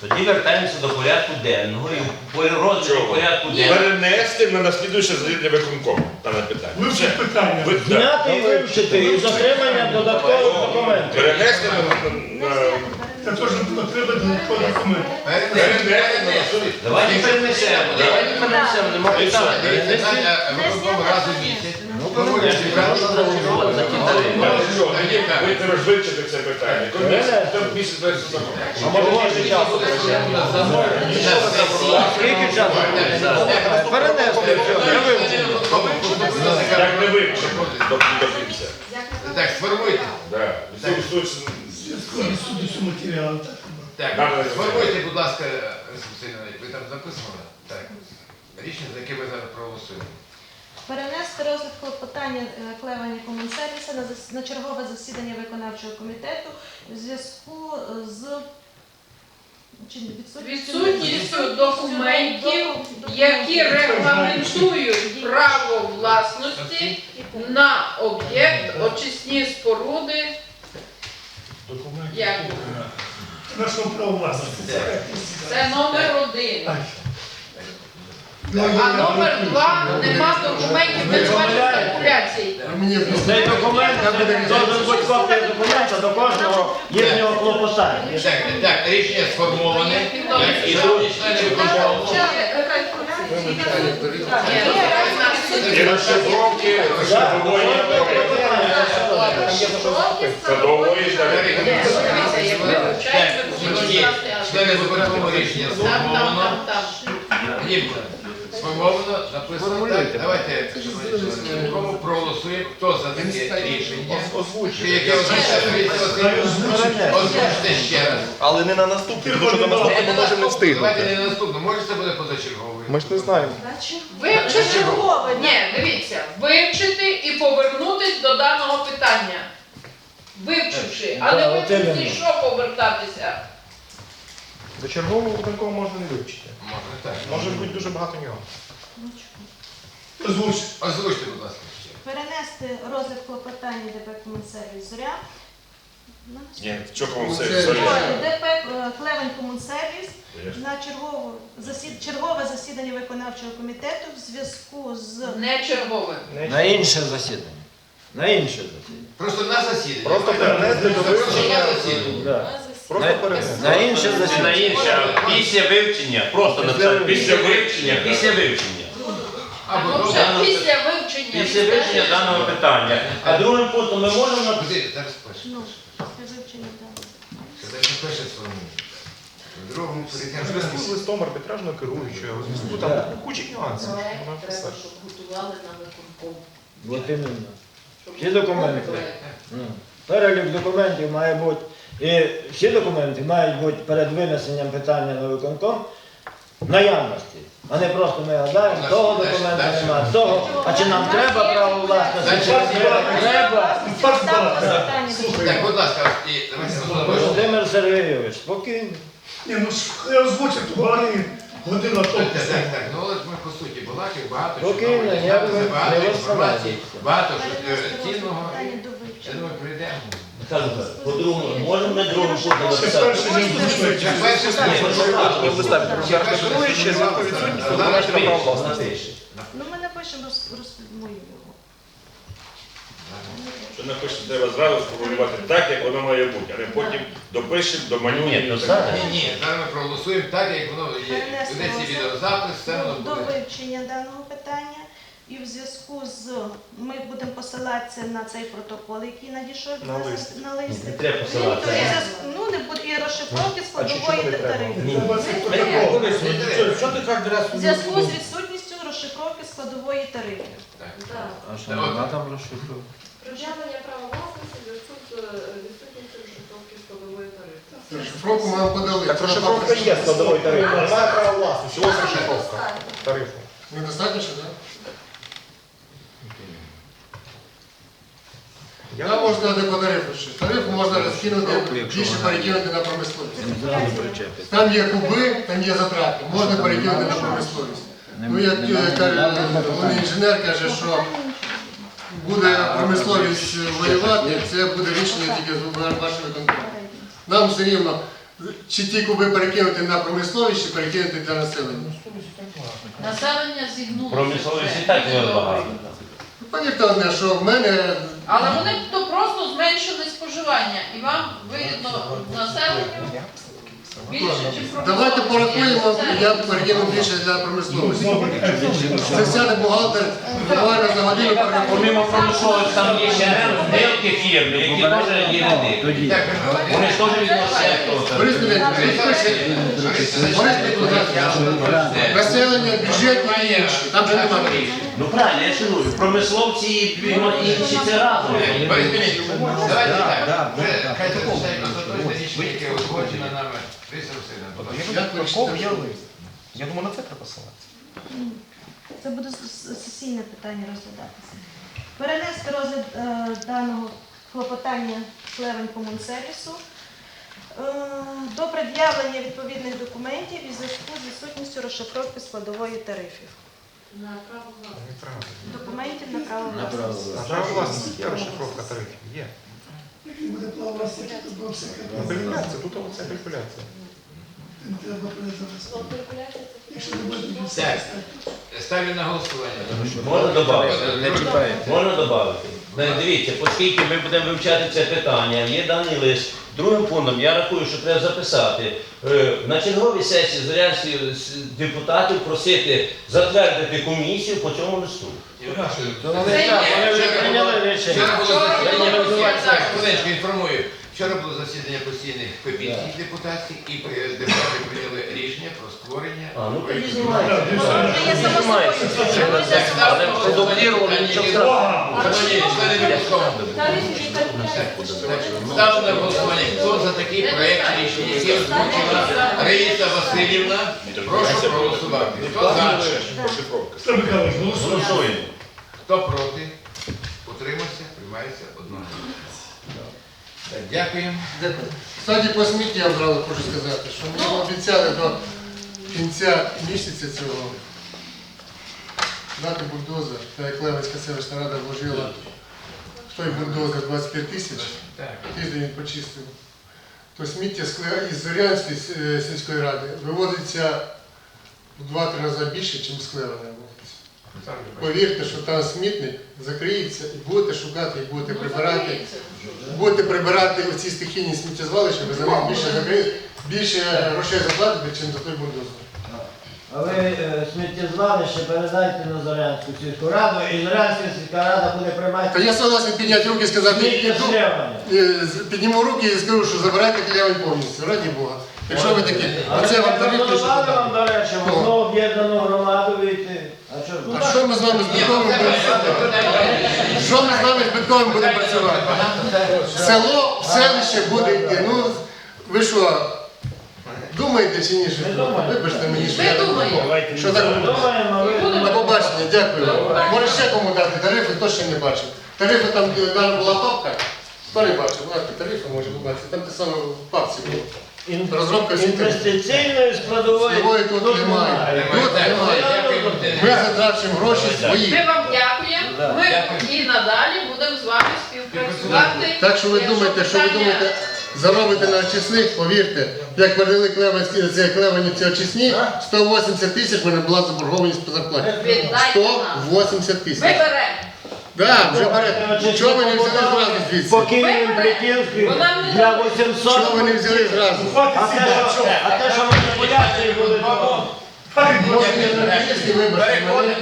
Тоді вертаємося до порядку денного і розгляду порядку денного. Перенести на наслідуюче засідання виконкому. Дане питання. Вивчіть питання. Ви- да. Зняти і вивчити із отримання додаткових документів. Перенести на, на, на Це теж треба додаткові документи. перенести на наступний. Давайте перенесемо, давайте перенесемо, нема питань. Питання раз у місяць. Я ж не. Ви треба ж вивчити це питання. Комісія там місяць без. А може часу? Скільки часу? Вивчу. Так не вивчимо до, кінця. Так, сформуйте. Так. Сформуйте, будь ласка, ви там записували? Так. Рішення, за яке ви зараз проголосуєте. Перенести розгляд клопотання е, Клевані Комунсервіса на, на чергове засідання виконавчого комітету в зв'язку з чи відсутністю Відсутністю документів, які регламентують право власності на об'єкт очисні споруди. Як? Нашого права власності. Це номер один. А номер два нема документів без ваших спекуляцій. Цей документ должен бути копія документа до кожного їхнього клопотання. Так, так, рішення сформоване. І другі члени виконкому. І розшифровки, розшифровування садової члени виконкому рішення. Там, там, сформовано. там, Дімка, написано. Так, давайте, шановні проголосуємо. Хто за таке рішення? Яке Озвучте ще раз. Але не на наступний, тому що на наступний ми можемо не Давайте встигнути. не на наступну. Може це буде позачерговий? Ми ж не знаємо. Вивчити. Чергове, Ні, дивіться, вивчити і повернутись до даного питання. Вивчивши, а не Да, от вивчивши, іменно. що повертатися. До чергового виконкому можна не вивчити. Може так. Може бути дуже багато нюансів. Озвучте. Озвучте, будь ласка. ще. перенести розгляд клопотання ДП Комунсервіс Зоря. Ні, в чому? Ой, Зоря. ДП е, Клевень Комунсервіс на чергове, засід, чергове засідання виконавчого комітету в зв'язку з Не чергове. На інше засідання. На інше засідання. Просто на засідання. Просто перенести до Просто вивчення. засідання. Да. Просто На, на інше Це на інше, а після вивчення, просто написати після вивчення, після вивчення. Або добре. вже після вивчення. Після вивчення даного питання. А другим пунктом ми можемо написати. Куди? Зараз пише. ну, після вивчення даного. Це пише сформує. В другому В перейдемо. зв'язку з листом арбітражного керуючого, у зв'язку там куча нюансів. що Проект Вона треба, писати. щоб готували на виконком. От іменно. Всі документи. Ну, Перелік документів має бути. І всі документи мають бути перед винесенням питання на виконком наявності. А не просто ми гадаємо, того документа немає, того. А чи нам треба право власності, чи не треба? Так, будь ласка, і давайте розглядаємо. Володимир Сергійович, спокійно. Ні, ну ж хай озвучить, то багато година тому. так, так, так. Ну, але ми по суті балаків, багато чого. Спокійно, нового я дізналися, не багато інформації, багато що, е, цінного. Я думаю, прийдемо. Кажу так, По-другому, можемо написати. Ми зв'язку відсутність, то належить власності. Ну, ми напишемо, роз- розформуємо його. Що напишемо, треба зразу сформулювати так, як воно має бути, а не потім допишемо, домалюємо. Ні, далі. Ні, ні, зараз ми проголосуємо так, як воно є. Ведеться відеозапис, все воно до вивчення даного питання. І в зв'язку з ми будемо посилатися на цей протокол, який надійшов від На нас лист. на лист. Не треба посилатися. Ну, і зв'язку- Ну, не буде і розшифровки складової чому не треба? тарифи. В зв'язку з відсутністю розшифровки складової тарифи. А що, вона там розшифрує? Проживання права власності в зв'язку е, відсутністю розшифровки складової тарифи. Розшифровку ми вам подали. Так розшифровка є складової тарифу. Немає права власності. Ось розшифровка тарифу. Недостатньо, так? Там можна не по тарифу ще. Тариф можна розкинути, більше перекинути на промисловість. Там є куби, там є затрати. Можна перекинути на промисловість. Ну, як головний інженер каже, що буде промисловість воювати, це буде рішення тільки з вашої контролю. Нам все рівно, чи ті куби перекинути на промисловість, чи перекинути для населення. Населення зігнулося. Промисловість і так не багато. Повірте одне, що в мене Але вони б то просто зменшили споживання і вам вигідно населенню більше, Давайте порахуємо, я перекину більше для промисловості. Це сяде бухгалтер, буквально за годину перерахує. Помимо промисловості, там є ще великі фірми, які теж є Вони ж теж відносяться Борис Петрович, Борис Петрович, населення, бюджетні і інші. Там же немає. Ну правильно, я кажу, промисловці і інші це разом. Борис Дмитрович, давайте так. Вже Хай зачитає констатується рішення, яке узгоджено нами. Риса Васильівна, Як ви читаєте? Я думаю, на це треба посилати. Це буде с- с- сесійне питання розглядатися. Перенести розгляд е, даного клопотання Клевень Комунсервісу е, до пред'явлення відповідних документів і зв'язку з відсутністю розшифровки складової тарифів. На право власності. Документів на право На власності. А право власності є розшифровка тарифів. Є. Буде тут все Ну, Калькуляція, тут оце треба Якщо не буде Так, ставлю на голосування. Можна додати? Не. Можна додати? Дивіться, оскільки ми будемо вивчати це питання, є даний лист. Другим пунктом я рахую, що треба записати е, на черговій сесії зорянських депутатів просити затвердити комісію по цьому листу. Вони вже прийняли рішення. Інформую. Вчора було засідання постійних комісій депутатських і е, депутати прийняли рішення про створення. А, ну тоді проєкту. знімайте. Я само собою. Але продублірували, нічого страшного. Шановні члени виконкому. Тарифів і калькуляції. Ставлю на голосування. Хто за такий проект рішення, який озвучила Раїса Васильівна? Прошу проголосувати. Хто за? Хто Михайлович. Голосуємо. Хто проти? Утримався? Приймається одного. Так, Дякуємо. Кстати, по смітті я одразу хочу сказати, що ми обіцяли до кінця місяця цього. Дати бульдозер, та як Левицька селищна рада вложила в той бульдозер 25 тисяч, тиждень він почистив, то сміття із Зорянської е, сільської ради вивозиться в 2-3 рази більше, ніж Клевена вивозиться. Повірте, що там смітник закриється і будете шукати, і будете прибирати. Будете прибирати оці стихійні сміттєзвалища, ви за них більше закриєте, більше грошей заплатите, ніж за той бульдозер. А ви е, сміттєзвалище передайте на Зорянську сільську раду, і Зорянська сільська рада буде Та приймати я согласен підняти руки і сказати, іду, е, з- підніму руки і скажу, що забирайте клявень повністю, раді Бога. Якщо ви такі, Але оце вам тариф запропонували вам, до речі, в одну об'єднану громаду вийти. А що ми з вами з Битковим будемо працювати? Що ми з вами з Битковим будемо працювати? Село, селище буде йти. Ну, ви що, думаєте чи ні? що? Вибачте мені, що я думаємо. Що так? Ви побачення, дякую. Може ще кому дати тарифи, хто ще не бачив. Тарифи там, де була папка, не бачив, знаєте, тарифи може побачити. Там те саме в папці було. Розробка інвестиційної складової Складової тут немає. Тут немає. Ми затрачуємо гроші свої. Ми вам дякуємо. Ми і надалі будемо з вами співпрацювати. Так що ви думаєте, що ви думаєте, заробите на очисних, повірте, як передали клеванські, це клевані ці очисні, 180 тисяч в мене була заборгованість по зарплаті. Віддайте нам. 180 Ми тисяч. беремо. Так, вже берете. Чого ви не взяли зразу звідси? По Києві не для треба. 800. Чого ви не взяли зразу? А те, що, а те, що не Переходимо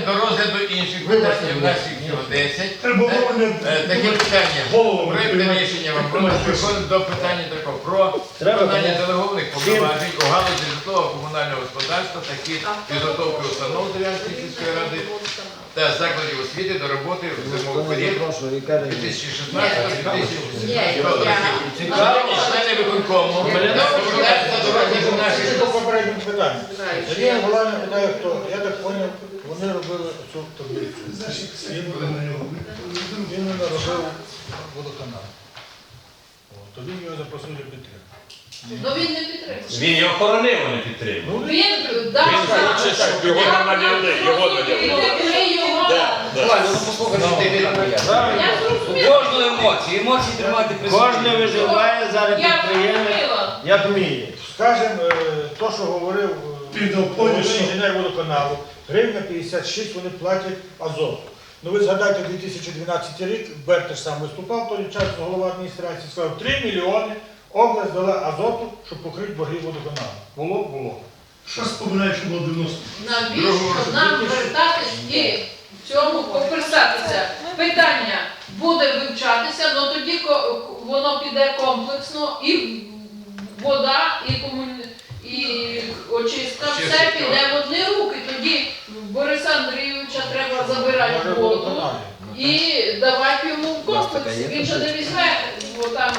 до розгляду інших питань. У нас їх всього 10. Треба було не- Е, Такі питання. Голову Проєкт рішення вам про переходимо до питання такого про виконання делегованих повноважень у галузі житлового комунального господарства, такі підготовки установ Дерев'янської сільської ради та закладів освіти до роботи в зимовий період запрошую, яка різниця? 2016-2018 років. Шановні члени виконкому. Сергій питає, хто. Я так зрозумів, вони робили цю таблицю. Значить, я буду на нього. Він не робив водоканал. От, То він його запросив для підтримки. Ну він не підтримує. Він його хоронив, а не підтримав. Він дав нам. Його наняли, його наняли. Ми його. Я зрозуміла. Кожну емоцію, емоції тримати при собі. Кожен виживає зараз Я підприємець. зрозуміла. як вміє. Скажем, е, то, що говорив е, головний інженер водоканалу, гривня 56 вони платять азоту. Ну ви згадайте 2012 рік, Бертеш сам виступав той час, голова адміністрації, сказав, 3 мільйони область дала азоту, щоб покрити борги водоканалу. Було, було. Що споминаєш, що було 90? Навіщо нам вертатись і в цьому коперсатися? Питання буде вивчатися, але тоді воно піде комплексно і вода, і комуні... і очистка, все піде в одні руки. Тоді Бориса Андрійовича треба забирати воду і давати йому в комплекс. Він же не візьме, бо там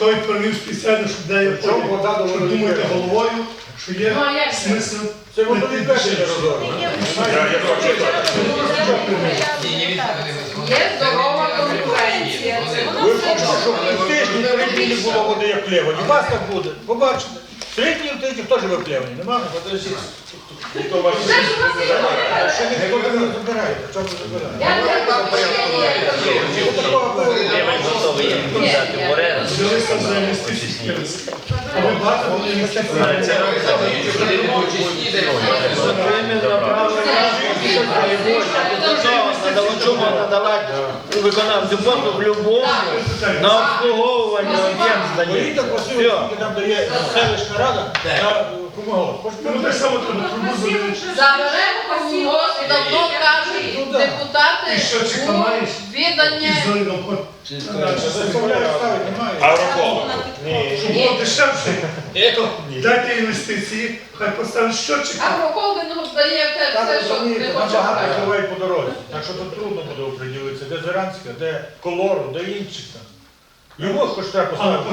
Той провів спеціально, щоб де я поняв, вода що доволі думаєте дешева. головою, що є Ну, а як? смисл. Це воно не Я, не не є здорова конкуренція. Це воно Ви все хочете, щоб добре. в тиждень три дні не було води, як лево. У вас так буде. Побачите. Три дні в тиждень хто живе в Плевані? Нема? Подождіть. Ніхто вас не забирає. Я не ви виконавцю послуг любому на обслуговування об'єм. Все. Рада на комогол. Ну так само треба трубу. Заберемо комунгос і давно кажуть Ну, депутати І що, чи у ставити, немає. Агрокол. Щоб було дешевше. Дайте інвестиції, хай поставить щотчик. Агрохолдингу здає те все, що не хоче. багато брати. по дорозі. Так що тут трудно буде оприділитися, де Зеранська, де Колору, де інших хоч треба Але поставити.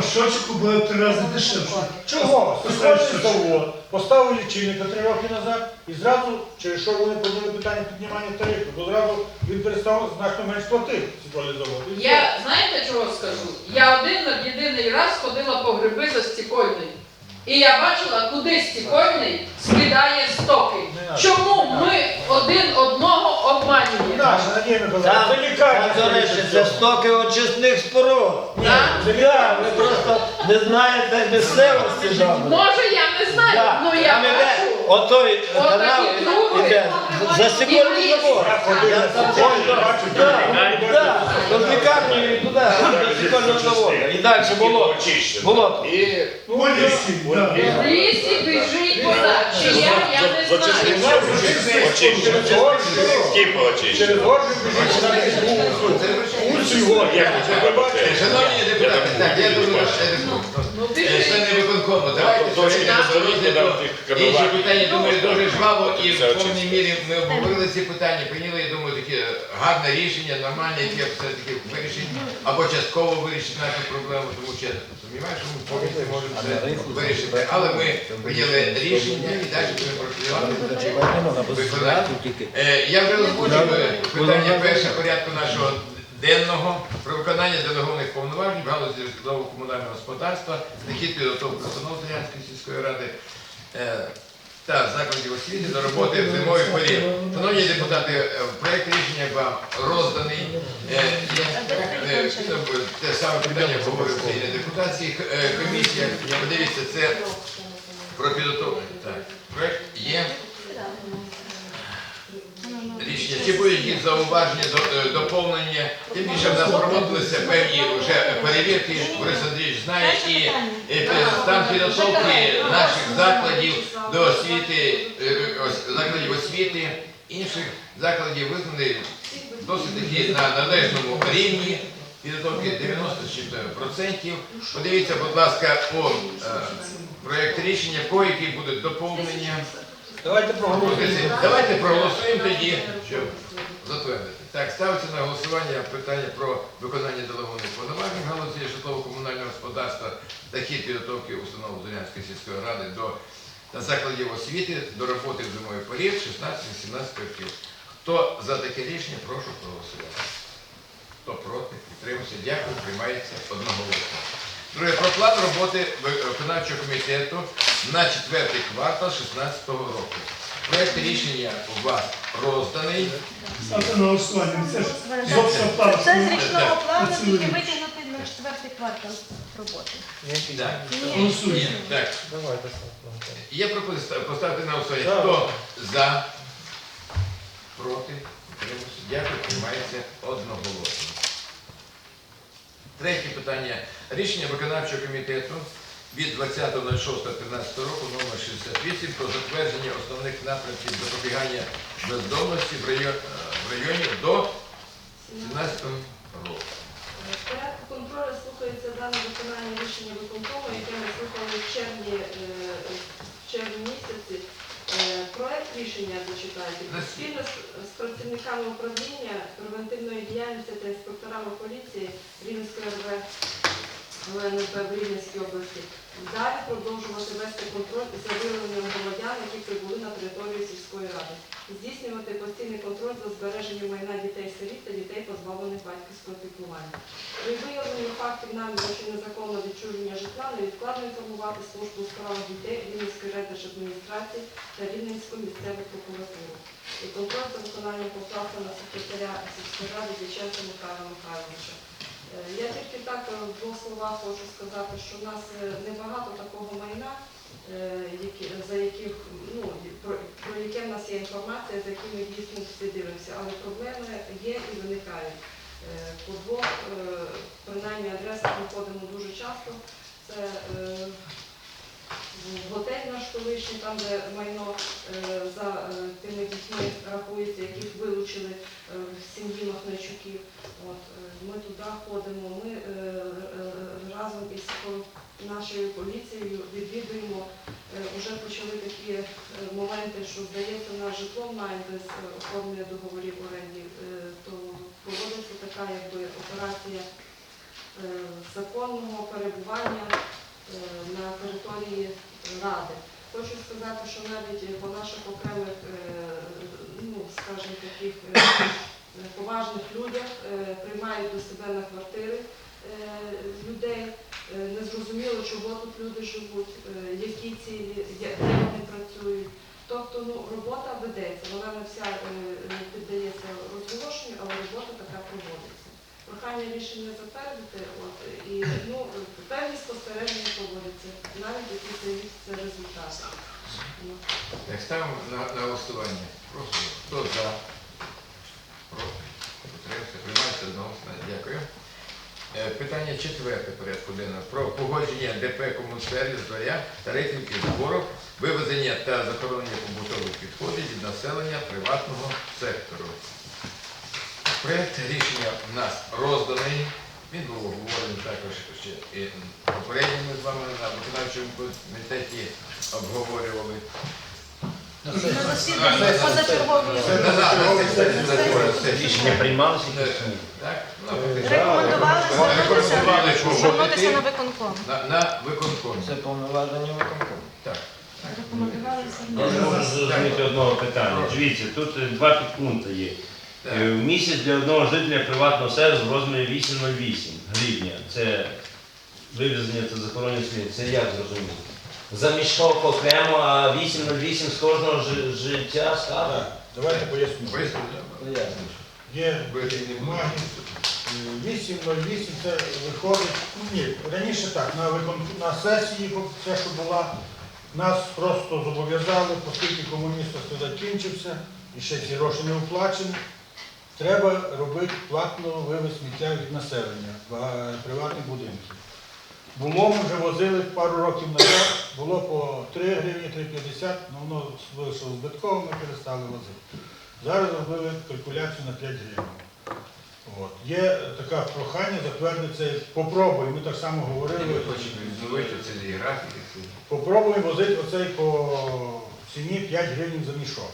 по буде три рази дешевше. Чого? Сьогодні завод, поставив лічильника три роки назад і зразу, через що вони подали питання піднімання тарифу, бо зразу він перестав значно менш платити центральний завод. І все. Я знаєте чого скажу? Я один єдиний раз ходила по гриби за стікольний. І я бачила, куди стікольний скидає стоки. Чому ми один одного обманюємо? Там, це там, до речі, це стоки очисних споруд. Так? Ви просто не знаєте місцевості добре. Може я не знаю, Да, ну я там іде, бачу. Отой канал іде за секундний завод. Я там секунду, бачу, да, до лікарні і туди, до секундного заводу. І далі було. Було. І У лісі. В лісі біжить вода. Чи я, я не знаю. Скільки очищено. Через Оржик біжить на його. Як треба робити? Шановні депутати, так, я думаю, що Ну Е, біжить. Члени виконкому, давайте Інші питання, думаю, дуже жваво і в повній мірі ми обговорили ці питання, прийняли, я думаю, таке гарне рішення, нормальне, яке все-таки вирішить або частково вирішить нашу проблему, тому що я сумніваюся, що ми повністю можемо це вирішити. Але ми прийняли рішення і далі будемо працювати. Е, Я вже озвучив е, питання перше порядку нашого денного про виконання делегованих повноважень в галузі житлово-комунального господарства, захід підготовки установ Зеленської сільської ради е, та закладів освіти до роботи в зимовий період. Шановні депутати, е, проект рішення вам розданий. Е, е, Те саме питання говорив цей на депутатських е, комісіях. Подивіться, це про підготовку. Так, проект є. Рішення. Чи будуть якісь зауваження, до- е, доповнення? Тим більше в нас проводилися певні вже перевірки, Борис Андрійович знає, і е, стан підготовки наших закладів до освіти, е, ос- закладів освіти, інших закладів визнаний досить таки на належному рівні. Підготовки 90 з. Подивіться, будь ласка, по е, проєкт рішення, по які будуть доповнення. Давайте проголосуємо. Давайте проголосуємо тоді, щоб затвердити. Так, ставиться на голосування питання про виконання делегованих повноважень в галузі житлово-комунального господарства та хід підготовки установ Зорянської сільської ради до та закладів освіти до роботи в зимовий період 16-18 років. Хто за таке рішення, прошу проголосувати. Хто проти, підтримався. Дякую, приймається одноголосно. Друге, про план роботи виконавчого комітету на четвертий квартал 2016 року. Проект рішення у вас розданий. Ставте на голосування. Це ж зовсім Це з річного плану, тільки витягнути на четвертий квартал роботи. Так. Ні. Голосуємо. Так. Давайте. Є пропозиція поставити на голосування. Хто за? Проти? Дякую, приймається одноголосно. Третє питання. Рішення виконавчого комітету від 20.06.13 року номер 68 про затвердження основних напрямків запобігання бездомності в районі, в районі до 2017 року. Порядку контролю слухається дане виконання рішення виконкому, яке ми слухали в червні, е, в червні місяці. Е, Проект рішення зачитайте. Спільно з, працівниками управління діяльності та інспекторами поліції Рівненської РВ ЛНП в Рівненській області. Далі продовжувати вести контроль за виявленням громадян, які прибули на територію сільської ради. Здійснювати постійний контроль за збереженням майна дітей-сиріт та дітей, позбавлених батьківського піклування. При виявленні фактів наміру чи незаконного відчуження житла невідкладно інформувати службу у справах дітей Рівненської райдержадміністрації та Рівненську місцеву прокуратуру. І контроль за виконанням поправки на секретаря сільської ради Дяченка Михайла Михайловича. Е, Я тільки так е, в двох словах хочу сказати, що в нас е, небагато такого майна, за яких, ну, про, яке в нас є інформація, за якими дійсно всі дивимося, але проблеми є і виникають. По двох, принаймні, адресах ми ходимо дуже часто. Це готель наш колишній, там, де майно е, за е, тими дітьми рахується, яких вилучили е, в сім'ї е, ми туди ходимо, ми разом із нашою поліцією відвідуємо. Вже почали такі моменти, що здається на житло найм без оформлення договорів оренді, то проводиться така якби операція законного перебування на території ради. Хочу сказати, що навіть по наших окремих, е, ну скажімо, таких е, поважних людях е, приймають до себе на квартири е, людей. Е, Незрозуміло, чого тут люди живуть, е, які цілі, де вони працюють. Тобто ну, робота ведеться, вона не вся е, е, піддається розголошенню, але робота така проводиться. Прохання рішення затвердити, от, і ну, певні спостереження проводяться, навіть які це результати. Ну. Так, ставимо на, на голосування. Прошу. Хто за? Проти? Приймається одноголосно. Дякую. Е, Питання четверте порядку денного. Про погодження ДП «Комунсервіс» «Зоря» та рейтингів збору, вивезення та захоронення побутових відходів від населення приватного сектору. Проект рішення в нас розданий. Він був обговорений також ще і попередньо ми з вами на виконавчому комітеті обговорювали. Рішення приймалося? Так? Ну, рекомендували звернутися, на виконком. на, на виконкомі. Це повноваження виконкому. Так. Рекомендували звернутися. можу зрозуміти одного питання. Дивіться, тут е, два підпункти є. Е, В місяць для одного жителя приватного сервісу в розмірі 8,08 гривня. Це вивезення та захоронення сміття. Це як зрозуміти? За мішок окремо, а 8,08 з кожного жи- життя скажу? Давайте поясню. Поясніть. Є Ви не 8.08 це виходить. ну, Ні, раніше так, на, викон... на сесії, все, що була, нас просто зобов'язали, оскільки комуністів закінчився, і ще ці гроші не оплачені. Треба робити платно вивіз сміття від населення ба- приватних будинків. Було, ми вже возили пару років назад, було по 3 гривні, 3,50, ну воно вийшло збитково, ми перестали возити. Зараз зробили калькуляцію на 5 гривень. От. Є таке прохання затвердити це. Попробуємо, ми так само говорили. Попробуємо возити оцей по ціні 5 гривень за мішок.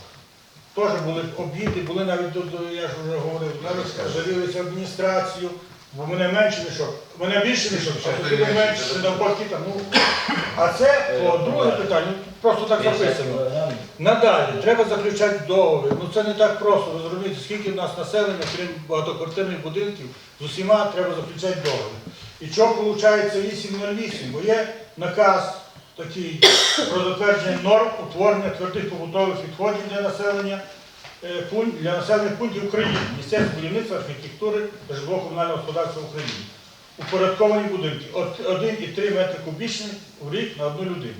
Теж були обіди, були навіть, до- я ж вже говорив, навіть жалілися адміністрацію, бо мене менше мішок, мене більше мішок, а тут мене менше, це навпаки там. Ну. А це по друге питання, просто так записано. Надалі треба заключати договір. Ну це не так просто. Ви зрозумієте, скільки в нас населення, крім багатоквартирних будинків, з усіма треба заключати договір. І що виходить 808? Бо є наказ такий про норм утворення твердих побутових відходів для населення. е, Для населених пунктів України, місцевих будівництва, архітектури та житлово-комунального господарства України. упорядковані будинки. 1,3 метри кубічні в рік на одну людину.